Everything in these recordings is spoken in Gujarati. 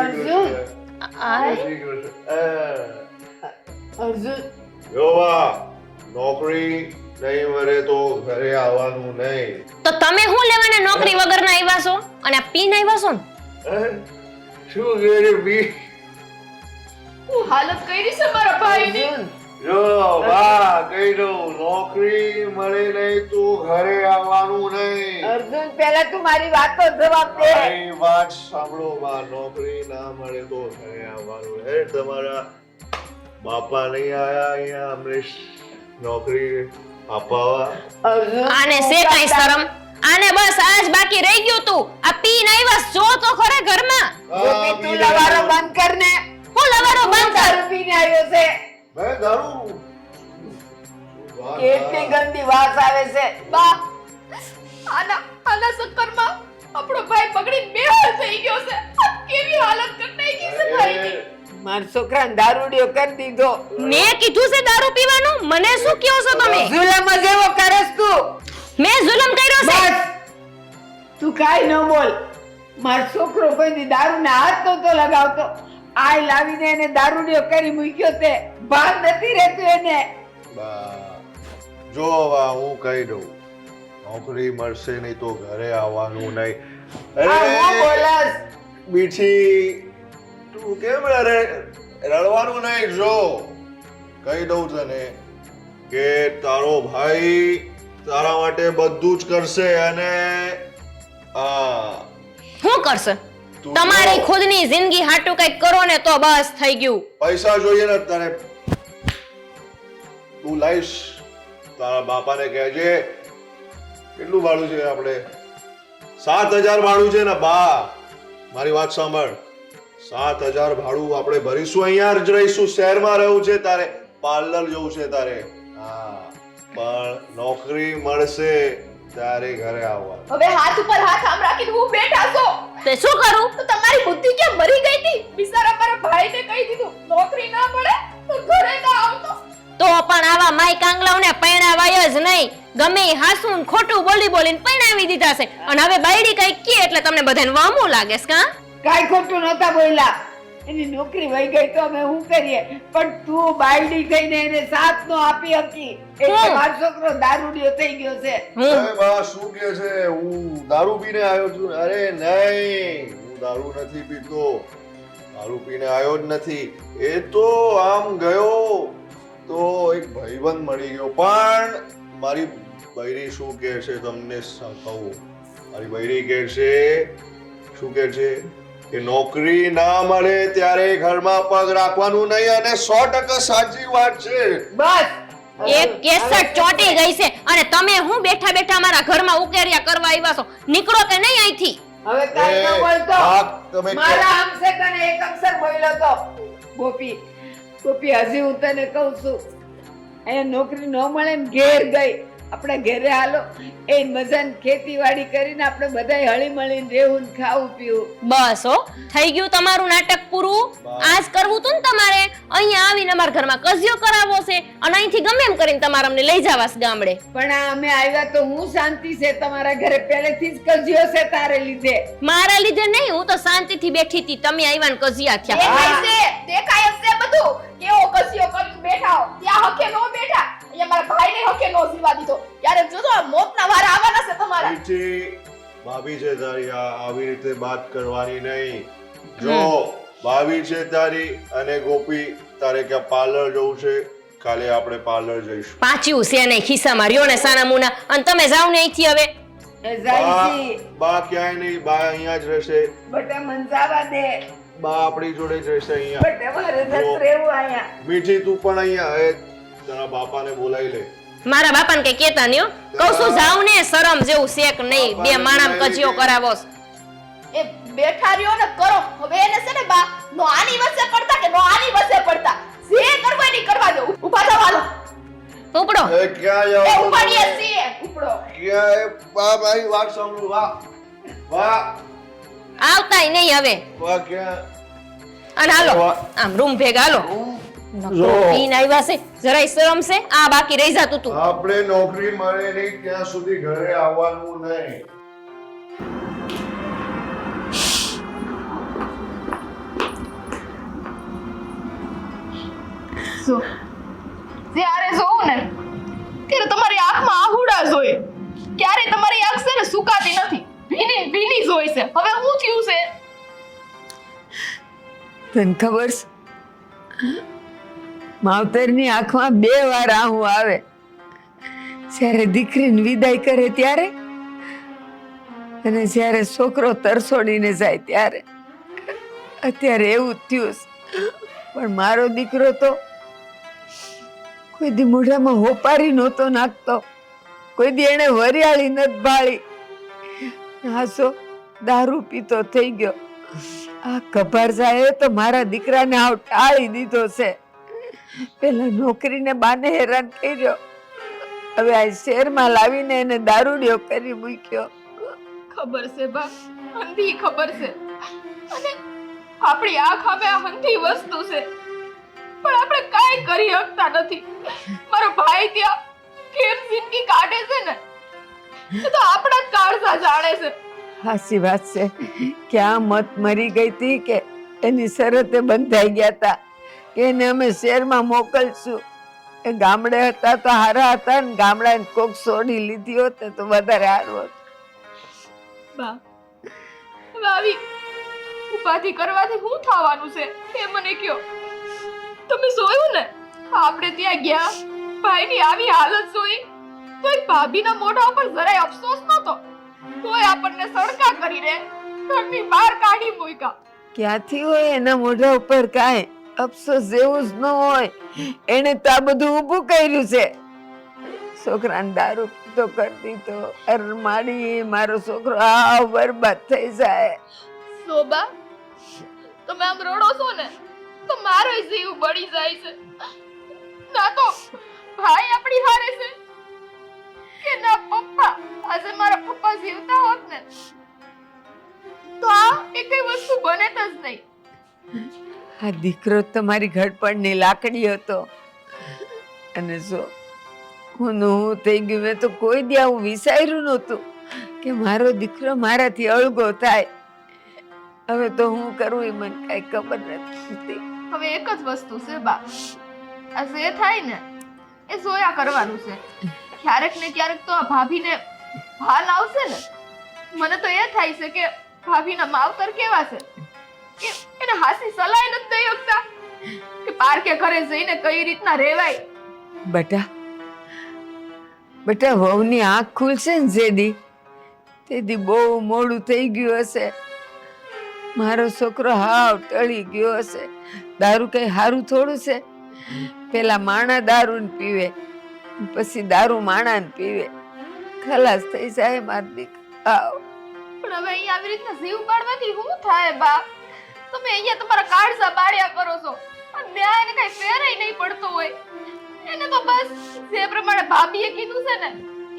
અર્જુન. અર્જુન જો નોકરી નહીં મળે તો ઘરે આવવાનું નહીં. તો તમે શું લેવાના નોકરી વગરના આવ્યા છો? અને આ પીને આવ્યા છો ને? શું ઘરે બી હું હાલત કરી છે મારા ભાઈની? જો બા કહી નોકરી મળે નહીં તું ઘરે આવવાનું નહીં. અર્જુન પહેલા તું મારી વાત તો જવાબ દે. મારી વાત સાંભળો બા નોકરી ના મળે તો ઘરે આવવાનું. હે તમારા બાપા નહીં આયા અહીંયા અમરીશ નોકરી અપાવા આને સે કઈ શરમ? આને બસ આજ બાકી રહી ગયું તું. આ પીન આવ્યા જો તો ખરે ઘરમાં. તું લવારો બંધ કર ને હું લવારો બંધ કર. પીને આવ્યો છે. મેં દારૂ? કેટલી ગંદી વાસ આવે છે. બા. આના આના સક્કરમાં આપણો ભાઈ પકડી બેહોશ થઈ ગયો છે. આ કેવી હાલત કરી નાખી છે ભાઈની? માર છોકરાને દારૂડિયો કરી દીધો. મેં કીધું છે દારૂ પીવાનું? મને શું કહો છો તમે? જુલમ જ એવો કરસ તું. મેં જુલમ કર્યો છે? બસ. તું કાઈ ન બોલ. મારો છોકરો કોઈ દારૂ ના હાથ તો લગાવતો. આય લાવીને એને દારૂડિયો કરી મૂક્યો તે. ભાન નથી રહેતું એને. જો વા હું કહી દઉં નોકરી મળશે નહીં તો ઘરે આવવાનું નહીં. હું અરે બોલસ બીઠી તું કેમ રે રડવાનું નહીં જો. કહી દઉં તને કે તારો ભાઈ તારા માટે બધું જ કરશે અને આ શું કરશે? તમારી ખુદની જિંદગી હાટુ કંઈક કરો ને તો બસ થઈ ગયું. પૈસા જોઈએ ને તારે તું લાઈશ. તારા બાપાને કહેજે કેટલું ભાડું છે આપણે? સાત હજાર ભાડું છે ને બા. મારી વાત સાંભળ. સાત હજાર ભાડું આપણે ભરીશું અહીંયા જ રહીશું. શહેરમાં રહેવું છે તારે. પાર્લર જવું છે તારે. હા. પણ નોકરી મળશે ત્યારે ઘરે આવવા હવે હાથ ઉપર હાથ આમ રાખીને હું બેઠા છો? તે શું કરું? તો તમારી બુદ્ધિ કે મરી ગઈ હતી? બિચારા મારા ભાઈને કહી દીધું નોકરી ના મળે તો ઘરે ના આવતો. તો પણ આવા માય કાંગલાઓને પરણાવાય જ નહીં. ગમે હાસું ને ખોટું બોલી બોલીને પરણાવી દીધા છે. અને હવે બાયડી કઈ કે એટલે તમને બધાને વામું લાગે છે કાં? કાઈ ખોટું નતા બોલ્યા. એની નોકરી વહી ગઈ તો અમે શું કરીએ? પણ તું બાયડી થઈને એને સાથ નો આપી હતી એટલે મારો છોકરો દારૂડિયો થઈ ગયો છે. અરે બા શું કે છે? હું દારૂ પીને આવ્યો છું. અરે નહીં હું દારૂ નથી પીતો. દારૂ પીને આવ્યો જ નથી. એ તો આમ ગયો તો એક ભાઈબંધ મળી ગયો. પણ મારી બૈરી શું કહે છે? તમને કહું? મારી બૈરી કહે છે શું કહે છે? કે નોકરી ના મળે ત્યારે ઘરમાં પગ રાખવાનું નહીં અને સો ટકા સાચી વાત છે. બસ. એક કેસર ચોટી ગઈ છે અને તમે હું બેઠા બેઠા મારા ઘરમાં ઉકેરિયા કરવા આવ્યા છો? નીકળો કે નહીં અહીંથી? હવે કાઈ ન બોલતો. તમે મારા હમસે તને એક અક્ષર બોલ્યો તો. ગોપી ગોપી હજી હું તને કહું છું. અહીંયા નોકરી ન મળે ને ઘેર ગઈ. આપણે ઘરે હાલો. એ મજાન ખેતીવાડી કરીને આપણે બધાય હળી મળીને રહેવું ને ખાવું પીવું. બસ હો. થઈ ગયું તમારું નાટક પૂરું? આજ કરવું તું ને તમારે? અહીંયા આવીને અમારા ઘરમાં કઝિયો કરાવવો છે અને અહીંથી ગમે એમ કરીને તમારે અમને લઈ જવા ગામડે. પણ આ અમે આવ્યા તો હું શાંતિ છે તમારા ઘરે પહેલેથી જ કઝિયો છે તારે લીધે. મારા લીધે નહીં હું તો શાંતિથી બેઠી હતી. તમે આવ્યા ને કઝિયા થયા. દેખાય છે દેખાય છે બધું. કેવો કઝિયો કરી બેઠા છે ભાભી છે તારી આ આવી રીતે વાત કરવાની નહીં. જો ભાભી છે તારી અને ગોપી તારે ક્યાં પાર્લર જવું છે? કાલે આપણે પાર્લર જઈશું. પાછી છે નહીં ખિસ્સામાં રહ્યો ને સાના મુના. અને તમે જાઓ ને અહીંથી હવે. બા બા ક્યાંય નહીં બા અહીંયા જ રહેશે. બટા મંજાવા દે. બા આપણી જોડે જ રહેશે અહીંયા. બટા મારે નથી રહેવું અહીંયા. મીઠી તું પણ અહીંયા હે. તારા બાપાને બોલાવી લે. મારા બાપાને કઈ કેતા નહીં કઉ છું જાવ ને શરમ જેવું શેક નહીં. બે માણામ કજિયો કરાવો એ બેઠા રહ્યો ને કરો. હવે એને છે ને બા નો આની વસે પડતા કે નો આની વસે પડતા? જે કરવા એની કરવા દો. ઊભા થાવ હાલો. ઉપડો. એ ક્યાં એ જાવ ઉપાડીએ છીએ. ઉપડો. ક્યાં? એ બા ભાઈ વાત સાંભળો. વાહ. વાહ. આવતાય નહીં હવે. વાહ ક્યાં? અને હાલો આમ રૂમ ભેગા હાલો. જરાય શરમ છે? આ બાકી રહી જાતું તું. નોકરી મળે જોઉં ને ત્યારે તમારી આંખમાં આહુડા જોઈએ. ક્યારે તમારી આંખ છે ને સુકાતી નથી. ભીની ભીની જોઈ છે. હવે શું થયું છે? ખબર છે? માવતરની આંખમાં બે વાર આહું આવે. જ્યારે દીકરીને વિદાય કરે ત્યારે અને જ્યારે છોકરો તરસોડીને જાય ત્યારે. અત્યારે એવું થયું પણ મારો દીકરો તો કોઈ દી મોઢામાં હોપારી નહોતો નાખતો. કોઈ દી એને વરિયાળી નથી ભાળી. હાસો, દારૂ પીતો થઈ ગયો. આ કભાર સાહેબ તો મારા દીકરાને આવ ટાળી દીધો છે. પેલા નોકરીને બાને હેરાન કર્યો. હવે આ શહેરમાં લાવીને એને દારૂડિયો કરી મૂક્યો. ખબર છે બા હંધી ખબર છે. અને આપણી આંખ હવે આ હંધી વસ્તુ છે. પણ આપણે કાંઈ કરી શકતા નથી. મારો ભાઈ ત્યાં કેમ જિંદગી કાઢે છે ને તો આપણા જ જાણે છે. હાસી વાત છે. ક્યાં મત મરી ગઈ હતી કે એની શરતે બંધાઈ ગયા હતા. કે એને અમે શહેરમાં મોકલશું. એ ગામડે હતા તો હારા હતા ને ગામડા કોક સોડી લીધી હોત ને તો વધારે હારું હોત. ભાવી ઉપાધિ કરવાથી શું થવાનું છે? એ મને કયો. તમે જોયું ને? આપણે ત્યાં ગયા ભાઈની આવી હાલત જોઈ. તો એક ભાભીના મોઢા ઉપર જરાય અફસોસ નતો તોય આપણને સડકા કરીને ઘરની બહાર કાઢી મૂક્યા. ક્યાંથી હોય એના મોઢા ઉપર કાંઈ? અફસોસ જેવું જ ન હોય. એને તો આ બધું ઊભું કર્યું છે. છોકરાને દારૂ તો કરી દીધો. અર માડી મારો છોકરો આ બરબાદ થઈ જાય. શોભા, તમે આમ રડો છો ને, તો મારો જીવ બળી જાય છે. ના તો, ભાઈ આપણી હારે છે. કે ના, પપ્પા, આજે મારા પપ્પા જીવતા હોત ને, તો આ એકેય વસ્તુ બને જ નહીં. આ દીકરો તમારી ઘડપણની લાકડી હતો. અને જો, હું હું થઈ ગયું, મેં તો કોઈ દી આવું વિચાર્યું નહોતું કે મારો દીકરો મારાથી અળગો થાય. હવે તો હું કરું એ મને કઈ ખબર નથી હવે એક જ વસ્તુ છે, બા. આ જે થાય ને, એ જોયા કરવાનું છે. ક્યારેક ને ક્યારેક તો આ ભાભીને ભાન આવશે ને. મને તો એ થાય છે કે ભાભીના માવતર કેવા છે? કે એને હાસી સલાહ નથી દઈ શકતા કે પાર્કે ઘરે જઈને કઈ રીતના રહેવાય? બેટા બેટા વહુની આંખ ખુલશે ને જેદી? તેથી બહુ મોડું થઈ ગયું હશે. મારો છોકરો હાવ ટળી ગયો હશે. દારૂ કઈ સારું થોડું છે? પેલા માણા દારૂ ને પીવે પછી દારૂ માણા ને પીવે. ખલાસ થઈ જાય મારી દીકરા આવ. પણ હવે અહીંયા આવી રીતના જીવ પાડવાથી શું થાય બા તમે અહીંયા તમારા કાળસા બાળ્યા કરો છો. અને ન્યાય ને કઈ ફેરાય નહીં પડતો હોય. એને તો બસ જે પ્રમાણે ભાભીએ કીધું છે ને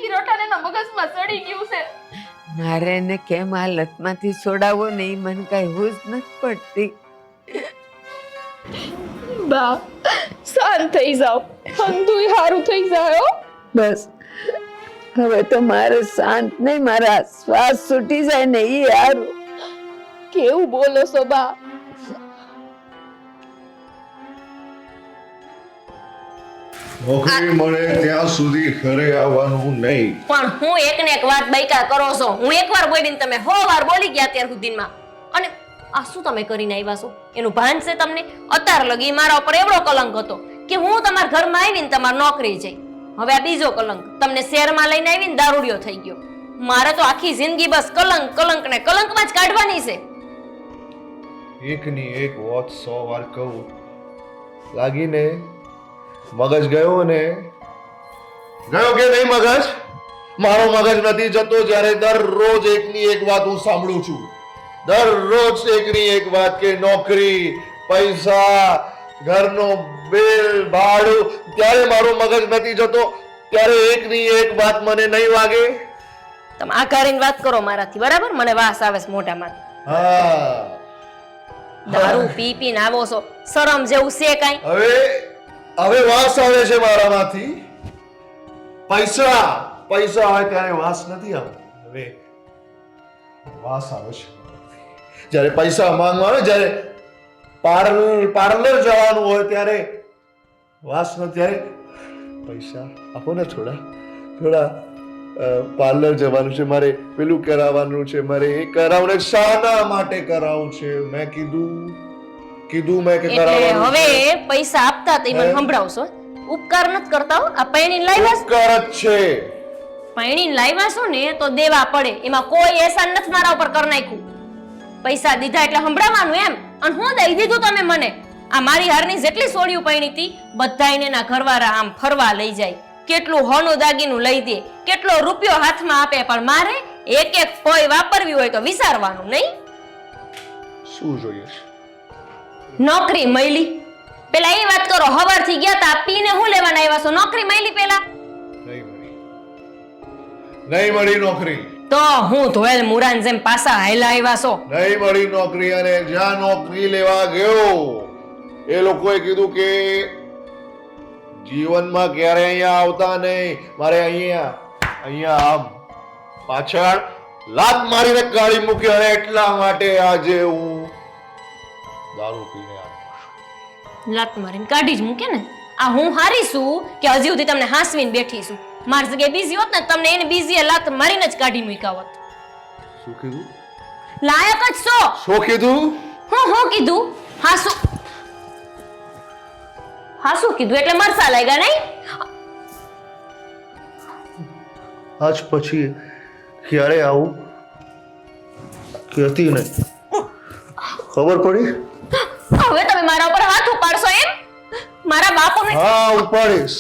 એ રોટાને એના મગજમાં ચડી ગયું છે. મારે એને કેમ આ લતમાંથી છોડાવો ને એ મને કઈ હોશ નથી પડતી. બા શાંત થઈ જાઓ. અંધુય હારું થઈ જાય હો. બસ. હવે તો મારે શાંત નહીં મારા શ્વાસ છૂટી જાય ને એ હારું. કેવું બોલો છો બા? નોકરી મળે ત્યાં સુધી ઘરે આવવાનું નહીં. પણ હું એક ને એક વાત બૈકા કરો છો. હું એકવાર બોલીને તમે હો વાર બોલી ગયા અત્યાર સુધીમાં. અને આ શું તમે કરીને આવ્યા છો? એનું ભાન છે તમને? અત્યાર લગી મારા ઉપર એવડો કલંક હતો કે હું તમારા ઘરમાં આવીને તમારી નોકરી જઈ. હવે આ બીજો કલંક. તમને શહેરમાં લઈને આવીને દારૂડિયો થઈ ગયો. મારે તો આખી જિંદગી બસ કલંક કલંક ને કલંકમાં જ કાઢવાની છે. એકની એક વાત સો વાર કહું. લાગીને મગજ ગયો ને ગયો કે નહીં મગજ? મારો મગજ નથી જતો જ્યારે દરરોજ એકની એક વાત હું સાંભળું છું. દરરોજ એકની એક વાત કે નોકરી પૈસા ઘરનો બિલ ભાડું ત્યારે મારો મગજ નથી જતો ત્યારે એકની એક વાત મને નહીં વાગે. તમે આ કરીને વાત કરો મારાથી બરાબર? મને વાસ આવે મોટામાં મોઢામાં હા. દારૂ પી પીને આવો છો. શરમ જેવું છે કાંઈ? હવે હવે વાસ આવે છે મારામાંથી. પૈસા પૈસા આવે ત્યારે વાસ નથી આવતો. હવે વાસ આવે છે જ્યારે પૈસા માંગવા આવે જ્યારે પાર્લર પાર્લર જવાનું હોય, ત્યારે વાસ ન ત્યારે પૈસા આપો ને થોડા થોડા. પાર્લર જવાનું છે મારે પેલું કરાવવાનું છે મારે એ કરાવને શાના માટે કરાવું છે. મેં કીધું કીધું મેં કે કરાવવાનું હવે પૈસા આપતા તે મને સંભળાવશો ઉપકાર નથી કરતા હો. આ પૈણી લાવ્યા ઉપકાર જ છે. પૈણી લાવ્યા છો ને તો દેવા પડે. એમાં કોઈ એહસાન નથી મારા ઉપર કર નાખ્યું. પૈસા દીધા એટલે સંભળાવવાનું એમ. અને હું દઈ દીધું તમે મને. આ મારી હારની જેટલી સોળિયું પૈણી હતી બધાયને એના ઘરવાળા આમ ફરવા લઈ જાય. કેટલું હોનું દાગીનું લઈ દે કેટલો રૂપિયો હાથમાં આપે પણ મારે એક એક પોઈ વાપરવી હોય તો વિચારવાનું નહીં. શું જોઈએ નોકરી મળી પેલા એ વાત કરો હવારથી ગયા તા પીને હું લેવાના આવ્યા છો? નોકરી મળી પેલા? નહીં મળી. નહીં મળી નોકરી. તો હું ધોયેલ મુરાન જેમ પાસા હાયલા આવ્યા છો? નહીં મળી નોકરી અને જ્યાં નોકરી લેવા ગયો એ લોકોએ કીધું કે જીવનમાં ક્યારે અહીંયા આવતા નહીં? મારે અહીંયા અહીંયા આમ પાછળ લાત મારીને કાળી મૂકી અને એટલા માટે આજે હું દારૂ પીને આવ્યો લાત મારીને કાઢી જ મૂકે ને. આ હું હારી છું કે હજી સુધી તમને હાંસવીને બેઠી છું. મારી જગ્યાએ બીજી હોત ને તમને એને બીજી લાત મારીને જ કાઢી મૂક્યા હોત. શું કીધું? લાયક જ છો. શું કીધું? હું હું કીધું હાસુ હાસુ કીધું? એટલે મરસા લાગ્યા નહીં? આજ પછી ક્યારે આવું? કહેતી નહીં. ખબર પડી? હવે તમે મારા ઉપર હાથ ઉપાડશો એમ? મારા બાપુને હા ઉપાડીશ.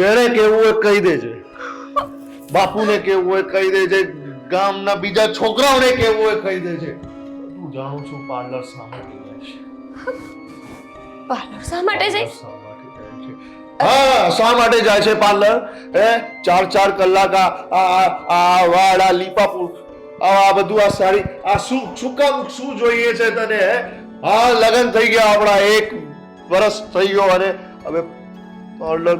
જેને કેવું હોય કહી દેજે. બાપુને કેવું હોય કહી દેજે. ગામના બીજા છોકરાઓને કેવું હોય કહી દેજે. તું જાણું છું પાર્લર સામે છે પાર્લર શા માટે જઈશ જાય હા શા માટે જાય છે પાર્લર? હે ચાર ચાર કલાક આ આ આ- વાળ આ લીપાપુ આ બધું આ સારી આ શું શું કામ શું જોઈએ છે તને હે? લગન થઈ ગયા આપણા એક વર્ષ થઈ ગયો અને હવે પાર્લર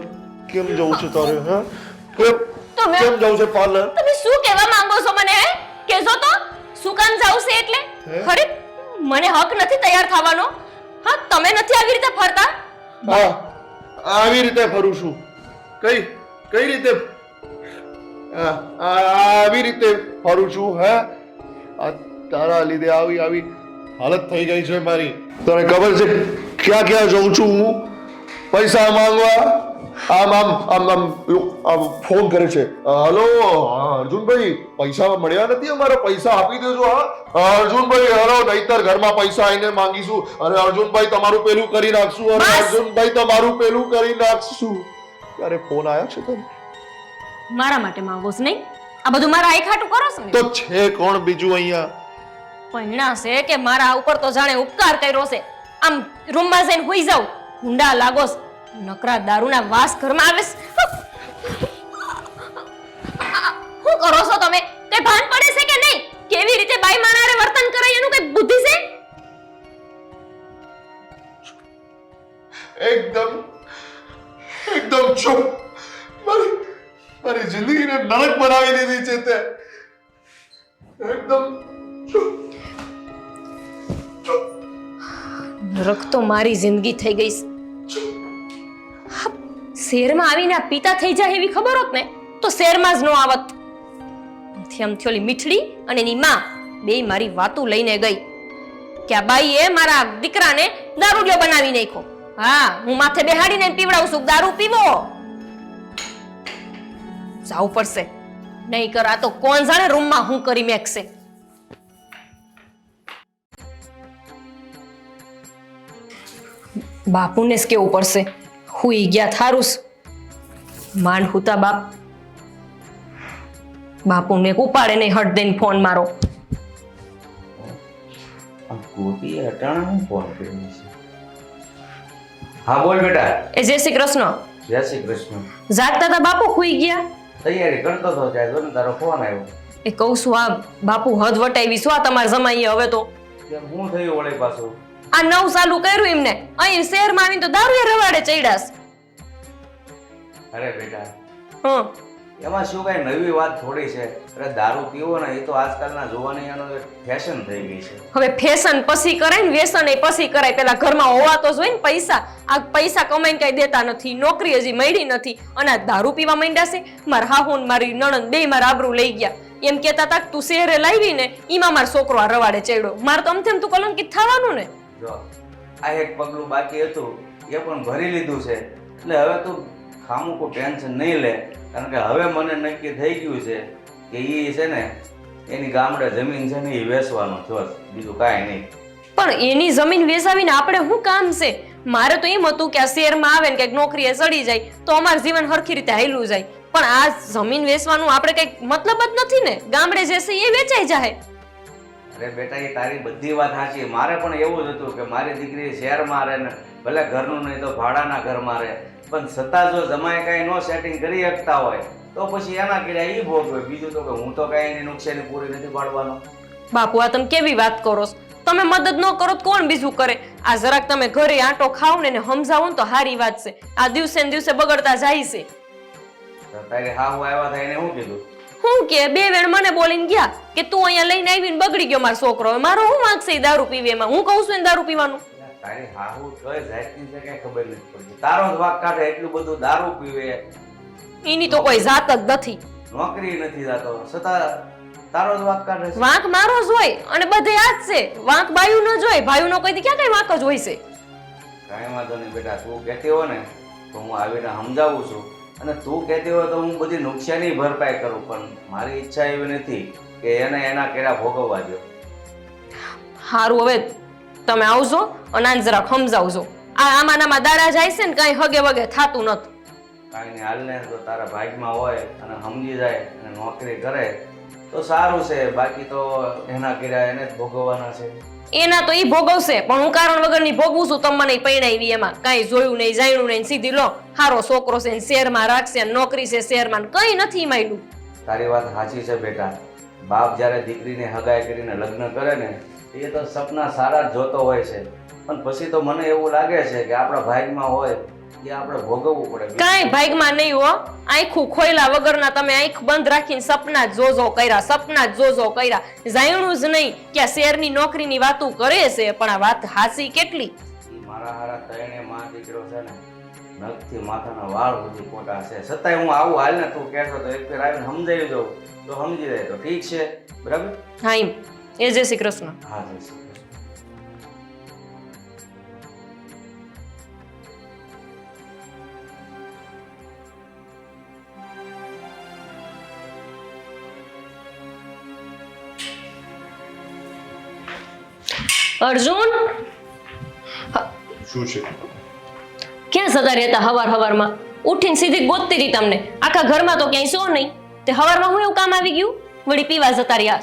કેમ જવું છે તારે હે? કેમ કેમ જવું છે પાર્લર? તમે શું કહેવા માંગો છો મને હે? કહેશો તો શું કામ જવું છે એટલે? ખરી મને હક નથી તૈયાર થવાનો. હા, તમે નથી આવી રીતે ફરતા? હા, આવી રીતે ફરું છું. કઈ કઈ રીતે? આવી રીતે ફરું છું, હે? આ તારા લીધે આવી આવી હાલત થઈ ગઈ છે મારી. તને ખબર છે ક્યાં ક્યાં જઉં છું હું? પૈસા માંગવા? આમ આમ આમ આમ આમ ફોન કરે છે. હલો અર્જુનભાઈ પૈસા મળ્યા નથી અમારા? પૈસા આપી દેજો હા. અર્જુનભાઈ હલો નહીતર ઘરમાં પૈસા આવીને માંગીશું. અરે અર્જુનભાઈ તમારું પેલું કરી નાખશું. અરે અર્જુનભાઈ તમારું પેલું કરી નાખશું. ત્યારે ફોન આવ્યા છે તમે મારા માટે માંગો છો નહીં. આ બધું મારા આઈ ખાટું કરો છો ને. તો છે કોણ બીજું અહીંયા? પૈણા છે કે મારા ઉપર તો જાણે ઉપકાર કર્યો છે. આમ રૂમમાં જઈને હોઈ જાવ હુંડા લાગો છો. નકરા દારૂના વાસ ઘરમાં આવે શું કરો છો તમે? કઈ ભાન પડે છે કે નહીં? કેવી રીતે બાઈ માણારે વર્તન કરે એનું કઈ બુદ્ધિ છે? એકદમ એકદમ ચૂપ. મારી મારી જિંદગીને નરક બનાવી દીધી છે તે. એકદમ ચૂપ. નરક તો મારી જિંદગી થઈ ગઈ છે. શહેરમાં આવીને આ પિતા થઈ જાય એવી ખબર હોત ને, તો શહેરમાં જ ન આવત. આમથી મીઠડી અને એની માં બે મારી વાતું લઈને ગઈ. કે આ બાઈએ મારા દીકરાને દારૂડિયો બનાવી નાખ્યો. હા, હું માથે બેહાડીને પીવડાવું છું. દારૂ પીવો. જાવું પડશે. નહીં કર, આ તો કોણ જાણે રૂમમાં હું કરી મેકશે. બાપુને જ કેવું પડશે? હુઈ ગયા થારું માંડ હુતા બાપ. બાપુને ઉપાડે નહીં હટ દઈને ફોન મારો. ગોપી અટાણા ફોન કર્યો છે? હા બોલ બેટા. એ જય શ્રી કૃષ્ણ. જય શ્રી કૃષ્ણ. જાગતા તા બાપુ હુઈ ગયા? તૈયારી કરતો હતો જાય જો ને તારો ફોન આવ્યો. એ કહું છું આ બાપુ હદ વટાવી શું આ તમારે જમાઈએ હવે તો? હું થયું વળે પાછું? આ નવ સાલું કર્યું એમને. અહીં શહેરમાં આવીને તો દારૂ રવાડે ચડ્યાસ અરે બેટા હં. એમાં શું કઈ નવી વાત થોડી છે? અરે દારૂ પીવો ને એ તો આજકાલના એક ફેશન થઈ ગઈ છે. હવે ફેશન પછી કરાય ને વ્યસન એ પછી કરાય. પેલા ઘરમાં હોવા તો જોઈએ ને પૈસા. આ પૈસા કમાઈને કઈ દેતા નથી નોકરી હજી મળી નથી. અને આ દારૂ પીવા માંડ્યા છે. મારા હાહુન મારી નણંદ બે મારા આબરૂ લઈ ગયા. એમ કેતા તા તું શહેરે લાવી ને એમાં મારો છોકરો આ રવાડે ચડ્યો. મારે તો અમથેમ તું કલંકિત થવાનું ને. જો, આ એક પગલું બાકી હતું, એ પણ ભરી લીધું છે. એટલે હવે તું ખામુકું ટેન્શન નહીં લે, કારણ કે હવે મને નક્કી થઈ ગયું છે કે એ છે ને, એની ગામડે જમીન છે ને એ વેચવાનું છો બીજું કાંઈ નહીં. પણ એની જમીન વેચાવીને આપણે શું કામ છે? મારે તો એમ હતું કે આ શહેરમાં આવે ને કંઈક નોકરીએ ચડી જાય, તો અમારું જીવન હરખી રીતે હાલ્યું જાય. પણ આ જમીન વેચવાનું આપણે કંઈક મતલબ જ નથી ને? ગામડે જે છે એ વેચાઈ જાય અરે બેટા એ તારી બધી વાત સાચી. મારે પણ એવું જ હતું કે મારી દીકરી શહેરમાં રહે ને ભલે ઘરનું નહીં તો ભાડાના ઘરમાં રહે પણ છતાં જો જમાય કાંઈ ન સેટિંગ કરી શકતા હોય તો પછી એના કર્યા એ ભોગવે બીજું તો કે હું તો કાંઈ એની નુકસાની પૂરી નથી પાડવાનો. બાપુ આ તમે કેવી વાત કરો તમે મદદ ન કરો તો કોણ બીજું કરે? આ જરાક તમે ઘરે આંટો ખાવ ને એને સમજાવો તો સારી વાત છે. આ દિવસે ને દિવસે બગડતા જાય છે. તારી હાહુ આવ્યા થાય એને શું કીધું? હું કે બે વેણ મને બોલીને ગયા કે તું અહીંયા લઈને આવીને બગડી ગયો મારો છોકરો. મારો શું વાંક છે દારૂ પીવે એમાં? હું કહું છું દારૂ પીવાનું? તારી હાહુ કઈ જાતની છે કઈ ખબર નથી પડતી. તારો જ વાક કાઢે એટલું બધું દારૂ પીવે. એની તો કોઈ જાત જ નથી. નોકરી નથી જાતો. છતાં તારો જ વાક કાઢે છે. વાંક મારો જ હોય અને બધે આ જ છે. વાંક બાયુ ન જોય ભાયુ નો કોઈ ક્યાં કઈ વાંક જ હોય છે? કાંઈ વાંધો નહીં બેટા તું કહેતી હો ને તો હું આવીને સમજાવું છું. અને તું કહેતી હોય તો હું બધી નુકસાની ભરપાઈ કરું પણ મારી ઈચ્છા એવી નથી કે એને એના કેરા ભોગવવા દો. હારું હવે તમે આવજો અને આને જરાક સમજાવજો આ આમાં નામાં દાડા જાય છે ને કઈ હગે વગે થાતું નથી. કાંઈ નહીં હાલને તો તારા ભાગમાં હોય અને સમજી જાય અને નોકરી કરે તો સારું છે બાકી તો એના કર્યા એને જ ભોગવવાના છે. એના તો ઈ ભોગવશે પણ હું કારણ વગરની ભોગવું છું તમને ઈ પરણાવી એમાં. કાંઈ જોયું નહીં જાણ્યું નહીં સીધી લો હારો છોકરો છે ને શેરમાં રાખશે ને નોકરી છે શેરમાં કંઈ કઈ નથી માયલું. તારી વાત સાચી છે બેટા. બાપ જ્યારે દીકરીને હગાઈ કરીને લગ્ન કરે ને એ તો સપના સારા જ જોતો હોય છે. પણ પછી તો મને એવું લાગે છે કે આપણા ભાઈમાં હોય એ આપણે ભોગવવું પડે કાંઈ ભાગમાં નહીં હો. આંખું ખોયલા વગરના તમે આંખ બંધ રાખીને સપના જ જોજો કર્યા સપના જ જોજો કર્યા. જાણ્યું જ નહીં કે શેરની નોકરીની વાતો કરે છે પણ આ વાત હાસી કેટલી? મારા હારા ત્રણે માં દીકરો છે ને નખથી માથાના વાળ સુધી ખોટા છે. છતાંય હું આવું હાલ ને તું કહેશો તો એક ફેર આવીને સમજાવી દઉં. તો સમજી જાય તો ઠીક છે બરાબર? હા એમ. એ જય શ્રી કૃષ્ણ. હા જય શ્રી અર્જુન? શું છે? ક્યાં સદા રહેતા હવાર હવારમાં? ઉઠીને સીધી ગોતતી હતી તમને. આખા ઘરમાં તો ક્યાંય સો નહીં. તે હવારમાં હું એવું કામ આવી ગયું? વળી પીવા જતા રહ્યા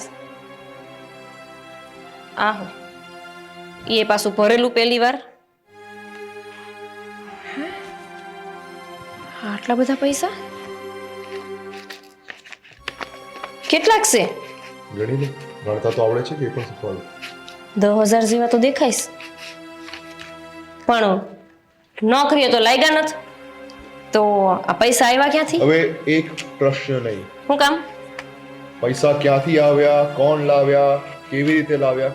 આહો. એ પાછું ભરેલું પહેલી વાર. આટલા બધા પૈસા? કેટલાક છે? ગણી લે ગણતા તો આવડે છે કે એ પણ શીખવાડું. દસ હજાર જેવા તો દેખાઈશ. પણ નોકરીએ તો લાગ્યા નથી. તો આ પૈસા આવ્યા ક્યાંથી? હવે એક પ્રશ્ન નહીં. શું કામ? પૈસા ક્યાંથી આવ્યા કોણ લાવ્યા કેવી રીતે લાવ્યા?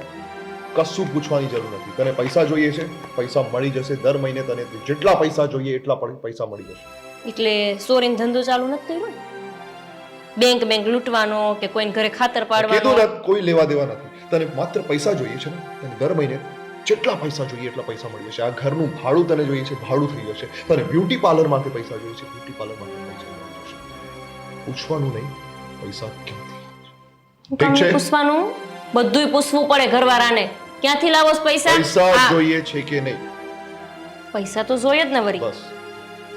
કશું પૂછવાની જરૂર નથી. તને પૈસા જોઈએ છે? પૈસા મળી જશે. દર મહિને તને જેટલા પૈસા જોઈએ એટલા પણ પૈસા મળી જશે. એટલે સોરીન ધંધો ચાલુ નથી કર્યો? બેંક બેંક લૂંટવાનો કે કોઈને ઘરે ખાતર પાડવાનો? કોઈ લેવા દેવા નથી. તને માત્ર પૈસા જોઈએ છે ને? તને દર મહિને જેટલા પૈસા જોઈએ એટલા પૈસા મળી જશે. આ ઘરનું ભાડું તને જોઈએ છે ભાડું થઈ જશે. તને બ્યુટી પાર્લર માટે પૈસા જોઈએ છે બ્યુટી પાર્લર માટે પૈસા મળી જશે પૂછવાનું નહીં પૈસા ક્યાંથી? ઠીક છે. પૂછવાનું? બધુંય પૂછવું પડે ઘરવાળાને. ક્યાંથી લાવો પૈસા? પૈસા જોઈએ છે કે નહીં? પૈસા તો જોઈએ જ ને વરી બસ.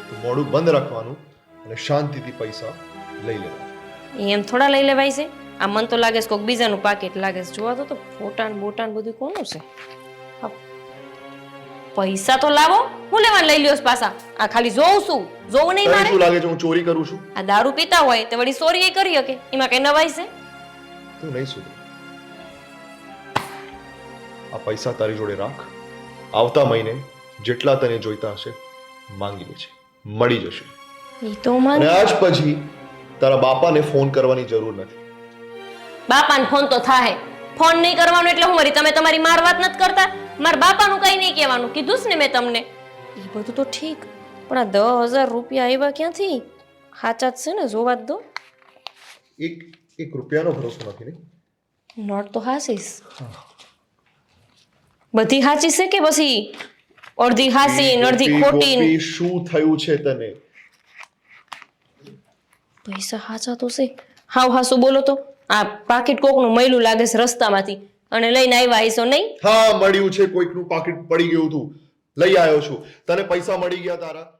તો મોઢું બંધ રાખવાનું અને શાંતિથી પૈસા લઈ લેવા એમ થોડા લઈ લેવાય છે? આ મન તો લાગે છે કોઈક બીજાનું પાકેટ લાગે છે. જોવા તો તો ફોટા બોટા બધું કોનું છે? પૈસા તો લાવો હું લેવા લઈ લ્યો પાછા. આ ખાલી જોઉં છું. જોઉં નહીં મારે. શું લાગે છે હું ચોરી કરું છું? આ દારૂ પીતા હોય તો વળી ચોરી કરી શકે. એમાં કઈ નવાઈ છે? તું નહીં સુધરે. આ પૈસા તારી જોડે રાખ. આવતા મહિને જેટલા તને જોઈતા હશે માંગી લેજે. મળી જશે. એ તો મને આજ પછી તારા બાપાને ફોન કરવાની જરૂર નથી. બાપાને ફોન તો થાય ફોન નહીં કરવાનો એટલે હું વળી તમે તમારી માર વાત નથી કરતા? મારા બાપાનું કઈ નહીં કહેવાનું. કીધું જ ને મેં તમને. એ બધું તો ઠીક પણ આ દસ હજાર રૂપિયા આવ્યા ક્યાંથી? સાચા જ છે ને જોવા જ દો. એક એક રૂપિયાનો ભરોસો નથી નોટ તો હાસીસ બધી હાચી છે કે પછી અડધી હાસી અડધી ખોટી ને- શું થયું છે તને? પૈસા હાચા તો છે. હાવ હાસું બોલો તો. આ પાકીટ કોકનું મૈલું લાગે છે રસ્તામાંથી. અને લઈને આવ્યા હશો નહીં? હા, મળ્યું છે, કોઈકનું પાકીટ પડી ગયું હતું. લઈ આવ્યો છું. તને પૈસા મળી ગયા તારા?